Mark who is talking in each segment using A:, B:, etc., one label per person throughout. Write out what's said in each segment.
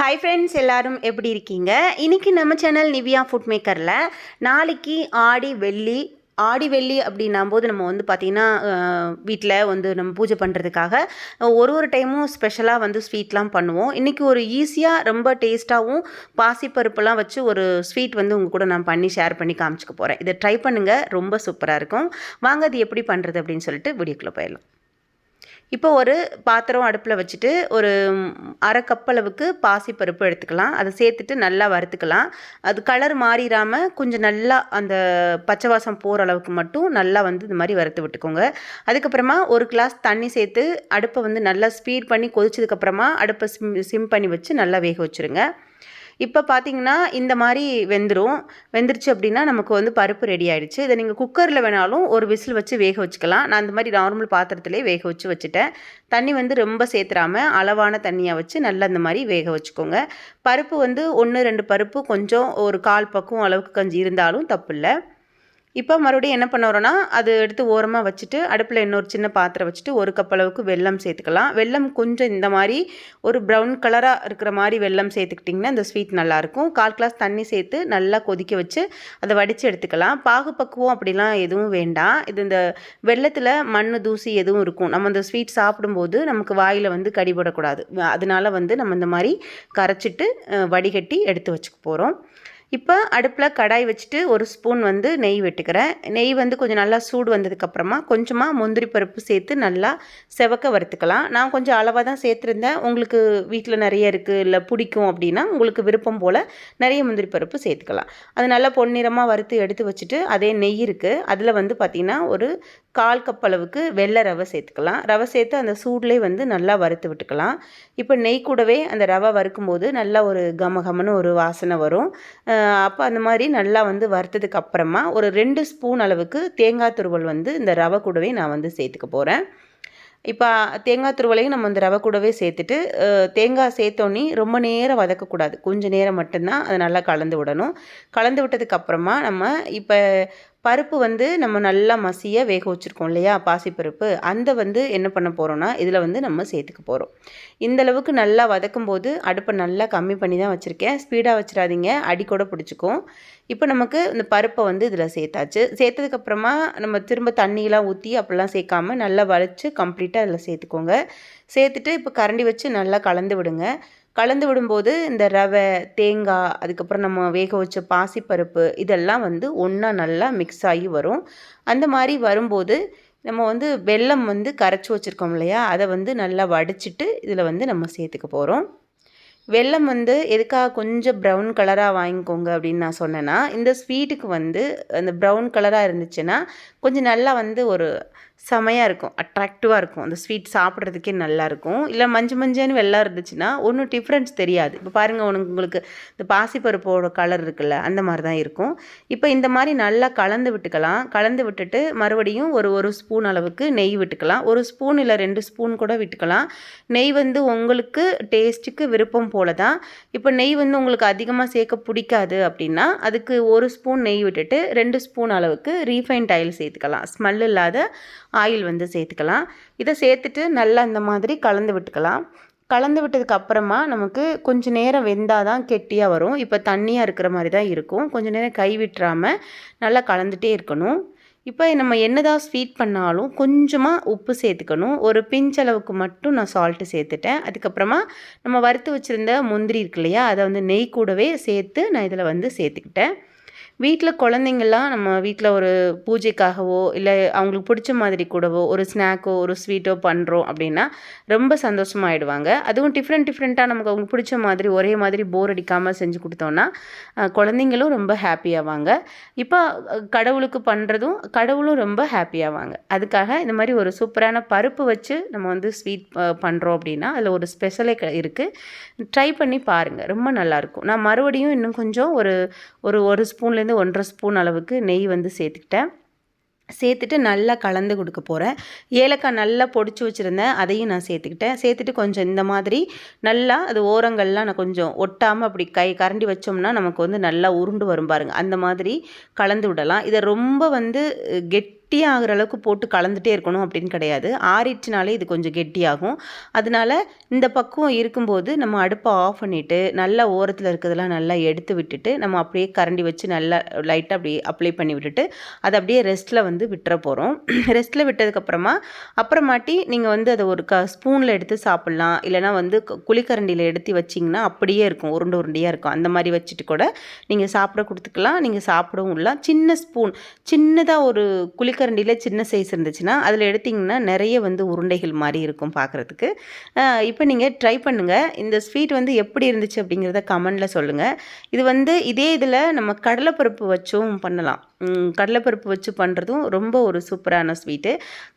A: Hi friends எல்லோரும் எப்படி இருக்கீங்க? இன்றைக்கி நம்ம சேனல் நிவியா ஃபுட் மேக்கரில் நாளைக்கு ஆடி வெள்ளி ஆடி வெள்ளி அப்படின்னும் போது நம்ம வந்து பார்த்திங்கன்னா வீட்டில் வந்து நம்ம பூஜை பண்ணுறதுக்காக ஒரு ஒரு டைமும் ஸ்பெஷலாக வந்து ஸ்வீட்லாம் பண்ணுவோம். இன்றைக்கி ஒரு ஈஸியாக ரொம்ப டேஸ்ட்டாகவும் பாசிப்பருப்பெல்லாம் வச்சு ஒரு ஸ்வீட் வந்து உங்கள் கூட நான் பண்ணி ஷேர் பண்ணி காமிச்சிக்க போகிறேன் இதை ட்ரை பண்ணுங்கள் ரொம்ப சூப்பராக இருக்கும். வாங்க அது எப்படி பண்ணுறது அப்படின்னு சொல்லிட்டு வீடியோக்குள்ளே போயிடலாம். இப்போ ஒரு பாத்திரம் அடுப்பில் வச்சுட்டு ஒரு அரை கப் அளவுக்கு பாசிப்பருப்பு எடுத்துக்கலாம். அதை சேர்த்துட்டு நல்லா வறுத்துக்கலாம். அது கலர் மாறிடாமல் கொஞ்சம் நல்லா அந்த பச்சை வாசம் போகிற அளவுக்கு மட்டும் நல்லா வந்து இந்த மாதிரி வறுத்து விட்டுக்கோங்க. அதுக்கப்புறமா ஒரு கிளாஸ் தண்ணி சேர்த்து அடுப்பை வந்து நல்லா ஸ்பீட் பண்ணி கொதிச்சதுக்கப்புறமா அடுப்பை சிம் சிம் பண்ணி வச்சு நல்லா வேக வச்சுருங்க. இப்போ பார்த்தீங்கன்னா இந்த மாதிரி வெந்துடும் வெந்துருச்சு அப்படின்னா நமக்கு வந்து பருப்பு ரெடி ஆகிடுச்சு இதை நீங்கள் குக்கரில் வேணாலும் ஒரு விசில் வச்சு வேக வச்சுக்கலாம். நான் இந்த மாதிரி நார்மல் பாத்திரத்திலே வேக வச்சு வச்சுட்டேன். தண்ணி வந்து ரொம்ப சேர்த்துறாமல் அளவான தண்ணியாக வச்சு நல்லா இந்த மாதிரி வேக வச்சுக்கோங்க. பருப்பு வந்து ஒன்று ரெண்டு பருப்பு கொஞ்சம் ஒரு கால் பக்கம் அளவுக்கு கொஞ்சம் இருந்தாலும் தப்பு இல்லை இப்போ மறுபடியும் என்ன பண்ணுறோன்னா அது எடுத்து ஓரமாக வச்சுட்டு அடுப்பில் இன்னொரு சின்ன பாத்திரம் வச்சுட்டு ஒரு கப் அளவுக்கு வெல்லம் சேர்த்துக்கலாம். வெல்லம் கொஞ்சம் இந்த மாதிரி ஒரு ப்ரௌன் கலராக இருக்கிற மாதிரி வெல்லம் சேர்த்துக்கிட்டிங்கன்னா இந்த ஸ்வீட் நல்லாயிருக்கும். கால் கிளாஸ் தண்ணி சேர்த்து நல்லா கொதிக்க வச்சு அதை வடித்து எடுத்துக்கலாம். பாகு பக்குவம் அப்படிலாம் எதுவும் வேண்டாம். இது இந்த வெள்ளத்தில் மண் தூசி எதுவும் இருக்கும். நம்ம இந்த ஸ்வீட் சாப்பிடும்போது நமக்கு வாயில் வந்து கடிபடக்கூடாது அதனால வந்து நம்ம இந்த மாதிரி கரைச்சிட்டு வடிகட்டி எடுத்து வச்சுக்க போகிறோம் இப்போ அடுப்பில் கடாய் வச்சுட்டு ஒரு ஸ்பூன் வந்து நெய் வெட்டுக்கிறேன். நெய் வந்து கொஞ்சம் நல்லா சூடு வந்ததுக்கப்புறமா கொஞ்சமாக முந்திரி பருப்பு சேர்த்து நல்லா செவக்க வறுத்துக்கலாம். நான் கொஞ்சம் அளவாக தான் சேர்த்துருந்தேன். உங்களுக்கு வீட்டில் நிறைய இருக்குது இல்லை பிடிக்கும் அப்படின்னா உங்களுக்கு விருப்பம் போல் நிறைய முந்திரி பருப்பு சேர்த்துக்கலாம். அது நல்லா பொன்னிறமாக வறுத்து எடுத்து வச்சுட்டு அதே நெய் இருக்குது அதில் வந்து பார்த்திங்கன்னா ஒரு கால் கப் அளவுக்கு வெள்ளை ரவை சேர்த்துக்கலாம். ரவை சேர்த்து அந்த சூட்லேயே வந்து நல்லா வறுத்து விட்டுக்கலாம். இப்போ நெய் கூடவே அந்த ரவை வறுக்கும்போது நல்லா ஒரு கம கமன்னு ஒரு வாசனை வரும். அப்போ அந்த மாதிரி நல்லா வந்து வறுத்ததுக்கு அப்புறமா ஒரு ரெண்டு ஸ்பூன் அளவுக்கு தேங்காய் துருவல் வந்து இந்த ரவை கூடவே நான் வந்து சேர்த்துக்க போகிறேன் இப்போ தேங்காய் துருவலையும் நம்ம அந்த ரவை கூடவே சேர்த்துட்டு தேங்காய் சேர்த்தோன்னே ரொம்ப நேரம் வதக்கக்கூடாது. கொஞ்சம் நேரம் மட்டும்தான் அதை நல்லா கலந்து விடணும். கலந்து விட்டதுக்கப்புறமா நம்ம இப்போ பருப்பு வந்து நம்ம நல்லா மசிய வேக வச்சுருக்கோம் இல்லையா? பாசிப்பருப்பு. அந்த வந்து என்ன பண்ண போகிறோன்னா இதில் வந்து நம்ம சேர்த்துக்க போகிறோம் இந்தளவுக்கு நல்லா வதக்கும் போது அடுப்பை நல்லா கம்மி பண்ணி தான் வச்சுருக்கேன். ஸ்பீடாக வச்சிடாதீங்க. அடி கூட பிடிச்சிக்கும். இப்போ நமக்கு இந்த பருப்பை வந்து இதில் சேர்த்தாச்சு. சேர்த்ததுக்கப்புறமா நம்ம திரும்ப தண்ணியெலாம் ஊற்றி அப்படிலாம் சேர்க்காம நல்லா வளைச்சி கம்ப்ளீட்டாக அதில் சேர்த்துக்கோங்க. சேர்த்துட்டு இப்போ கரண்டி வச்சு நல்லா கலந்து விடுங்க. கலந்து விடும்போது இந்த ரவை தேங்காய் அதுக்கப்புறம் நம்ம வேக வச்ச பாசிப்பருப்பு இதெல்லாம் வந்து ஒன்றா நல்லா மிக்ஸ் ஆகி வரும். அந்த மாதிரி வரும்போது நம்ம வந்து வெல்லம் வந்து கரைச்சி வச்சுருக்கோம் இல்லையா? அதை வந்து நல்லா வடிச்சிட்டு இதில் வந்து நம்ம சேர்த்துக்க போகிறோம் வெல்லம் வந்து எதுக்காக கொஞ்சம் ப்ரௌன் கலராக வாங்கிக்கோங்க அப்படின்னு நான் சொன்னேன்னா இந்த ஸ்வீட்டுக்கு வந்து அந்த ப்ரௌன் கலராக இருந்துச்சுன்னா கொஞ்சம் நல்லா வந்து ஒரு செமையாக இருக்கும். அட்ராக்டிவாக இருக்கும். அந்த ஸ்வீட் சாப்பிட்றதுக்கே நல்லாயிருக்கும். இல்லை மஞ்சள் மஞ்சள்னு வெள்ளம் இருந்துச்சுன்னா ஒன்றும் டிஃப்ரென்ஸ் தெரியாது. இப்போ பாருங்கள் உனக்கு உங்களுக்கு இந்த பாசிப்பருப்போட கலர் இருக்குல்ல அந்த மாதிரி தான் இருக்கும். இப்போ இந்த மாதிரி நல்லா கலந்து விட்டுக்கலாம். கலந்து விட்டுட்டு மறுபடியும் ஒரு ஒரு ஸ்பூன் அளவுக்கு நெய் விட்டுக்கலாம். ஒரு ஸ்பூன் இல்லை ரெண்டு ஸ்பூன் கூட விட்டுக்கலாம். நெய் வந்து உங்களுக்கு டேஸ்ட்டுக்கு விருப்பம் போல தான் இப்போ நெய் வந்து உங்களுக்கு அதிகமாக சேர்க்க பிடிக்காது அப்படின்னா அதுக்கு ஒரு ஸ்பூன் நெய் விட்டுட்டு ரெண்டு ஸ்பூன் அளவுக்கு ரீஃபைண்ட் ஆயில் சேர்த்துக்கலாம். ஸ்மெல் இல்லாத ஆயில் வந்து சேர்த்துக்கலாம். இதை சேர்த்துட்டு நல்லா இந்த மாதிரி கலந்து விட்டுக்கலாம். கலந்து விட்டதுக்கு அப்புறமா நமக்கு கொஞ்சம் நேரம் வெந்தால் தான் கெட்டியாக வரும். இப்போ தண்ணியாக இருக்கிற மாதிரி தான் இருக்கும். கொஞ்சம் நேரம் கை விட்டுறாமல் நல்லா கலந்துகிட்டே இருக்கணும். இப்போ நம்ம என்னதான் ஸ்வீட் பண்ணாலும் கொஞ்சமாக உப்பு சேர்த்துக்கணும். ஒரு பிஞ்சளவுக்கு மட்டும் நான் சால்ட்டு சேர்த்துட்டேன். அதுக்கப்புறமா நம்ம வறுத்து வச்சுருந்த முந்திரி இருக்கு இல்லையா அதை வந்து நெய் கூடவே சேர்த்து நான் இதில் வந்து சேர்த்துக்கிட்டேன். வீட்டில் குழந்தைங்கள்லாம் நம்ம வீட்டில் ஒரு பூஜைக்காகவோ இல்லை அவங்களுக்கு பிடிச்ச மாதிரி கூடவோ ஒரு ஸ்நாக்கோ ஒரு ஸ்வீட்டோ பண்ணுறோம் அப்படின்னா ரொம்ப சந்தோஷமாயிடுவாங்க. அதுவும் டிஃப்ரெண்ட் டிஃப்ரெண்ட்டாக நமக்கு அவங்களுக்கு பிடிச்ச மாதிரி ஒரே மாதிரி போர் அடிக்காமல் செஞ்சு கொடுத்தோன்னா குழந்தைங்களும் ரொம்ப ஹாப்பியாவாங்க இப்போ கடவுளுக்கு பண்ணுறதும் கடவுளும் ரொம்ப ஹாப்பியாவாங்க அதுக்காக இந்த மாதிரி ஒரு சூப்பரான பருப்பு வச்சு நம்ம வந்து ஸ்வீட் பண்ணுறோம் அப்படின்னா அதில் ஒரு ஸ்பெஷலே இருக்குது ட்ரை பண்ணி பாருங்கள் ரொம்ப நல்லாயிருக்கும் நான் மறுபடியும் இன்னும் கொஞ்சம் ஒரு ஒரு ஒரு ஸ்பூன்லேருந்து ஒன்றரை ஸ்பூன் அளவுக்கு நெய் வந்து சேர்த்துக்கிட்டேன். சேர்த்துட்டு நல்லா கலந்து கொடுக்க போகிறேன் ஏலக்காய் நல்லா பொடிச்சு வச்சுருந்தேன் அதையும் நான் சேர்த்துக்கிட்டேன். சேர்த்துட்டு கொஞ்சம் இந்த மாதிரி நல்லா அது ஓரங்கள்லாம் நான் கொஞ்சம் ஒட்டாமல் அப்படி கை கரண்டி வச்சோம்னா நமக்கு வந்து நல்லா உருண்டு வரும் பாருங்கள் அந்த மாதிரி கலந்து விடலாம். இதை ரொம்ப வந்து கெட் கெட்டியாகிற அளவுக்கு போட்டு கலந்துகிட்டே இருக்கணும் அப்படின்னு கிடையாது. ஆறிடுச்சுனாலே இது கொஞ்சம் கெட்டியாகும். அதனால இந்த பக்குவம் இருக்கும்போது நம்ம அடுப்பை ஆஃப் பண்ணிவிட்டு நல்லா ஓரத்தில் இருக்கிறதெல்லாம் நல்லா எடுத்து விட்டுட்டு நம்ம அப்படியே கரண்டி வச்சு நல்லா லைட்டாக அப்படியே அப்ளை பண்ணி விட்டுட்டு அதை அப்படியே ரெஸ்ட்டில் வந்து விட்டுற போகிறோம் ரெஸ்ட்டில் விட்டதுக்கப்புறமா அப்புறமாட்டி நீங்கள் வந்து அதை ஒரு க ஸ்பூனில் எடுத்து சாப்பிட்லாம். இல்லைனா வந்து கு- குழிக்கரண்டியில் எடுத்து வச்சிங்கன்னா அப்படியே இருக்கும். உருண்டை உருண்டையாக இருக்கும். அந்த மாதிரி வச்சுட்டு கூட நீங்கள் சாப்பிட கொடுத்துக்கலாம். நீங்கள் சாப்பிடவும் இல்லை சின்ன ஸ்பூன் சின்னதாக ஒரு கரண்டியில் சின்ன சைஸ் இருந்துச்சுன்னா அதில் எடுத்திங்கன்னா நிறைய வந்து உருண்டைகள் மாதிரி இருக்கும் பார்க்குறதுக்கு இப்போ நீங்கள் ட்ரை பண்ணுங்கள் இந்த ஸ்வீட் வந்து எப்படி இருந்துச்சு அப்படிங்கிறத கமெண்டில் சொல்லுங்கள் இது வந்து இதே இதில் நம்ம கடலைப்பருப்பு வச்சும் பண்ணலாம். கடலைப்பருப்பு வச்சு பண்ணுறதும் ரொம்ப ஒரு சூப்பரான ஸ்வீட்டு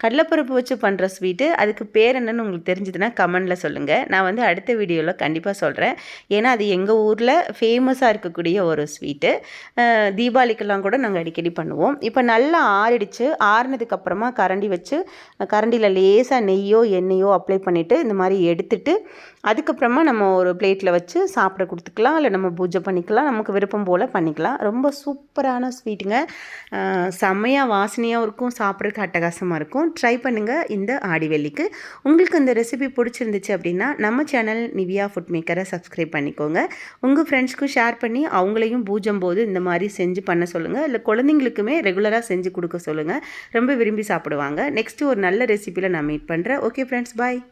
A: கடலைப்பருப்பு வச்சு பண்ணுற ஸ்வீட்டு அதுக்கு பேர் என்னன்னு உங்களுக்கு தெரிஞ்சதுன்னா கமெண்டில் சொல்லுங்கள் நான் வந்து அடுத்த வீடியோவில் கண்டிப்பாக சொல்கிறேன் ஏன்னா அது எங்கள் ஊரில் ஃபேமஸாக இருக்கக்கூடிய ஒரு ஸ்வீட்டு தீபாவளிக்கெல்லாம் கூட நாங்கள் அடிக்கடி பண்ணுவோம். இப்போ நல்லா ஆறிடுச்சு. ஆறுனதுக்கு அப்புறமா கரண்டி வச்சு கரண்டியில் லேசாக நெய்யோ எண்ணெயோ அப்ளை பண்ணிவிட்டு இந்த மாதிரி எடுத்துட்டு அதுக்கப்புறமா நம்ம ஒரு பிளேட்டில் வச்சு சாப்பிட கொடுத்துக்கலாம் இல்லை நம்ம பூஜை பண்ணிக்கலாம் நமக்கு விருப்பம் போல் பண்ணிக்கலாம். ரொம்ப சூப்பரான ஸ்வீட்டுங்க செம்மையாக வாசனையாகவும் இருக்கும் சாப்பிட்றதுக்கு அட்டகாசமாக இருக்கும். ட்ரை பண்ணுங்கள் இந்த ஆடிவெள்ளிக்கு. உங்களுக்கு இந்த ரெசிபி பிடிச்சிருந்துச்சு அப்படின்னா நம்ம சேனல் நிவியா ஃபுட் மேக்கரை சப்ஸ்கிரைப் பண்ணிக்கோங்க. உங்கள் ஃப்ரெண்ட்ஸ்க்கும் ஷேர் பண்ணி அவங்களையும் பூஜம் போது இந்த மாதிரி செஞ்சு பண்ண சொல்லுங்கள் இல்லை குழந்தைங்களுக்குமே ரெகுலராக செஞ்சு கொடுக்க சொல்லுங்கள் ரொம்ப விரும்பி சாப்பிடுவாங்க. நெக்ஸ்ட்டு ஒரு நல்ல ரெசிபியில் நான் மீட் பண்ணுறேன் ஓகே ஃப்ரெண்ட்ஸ் பாய்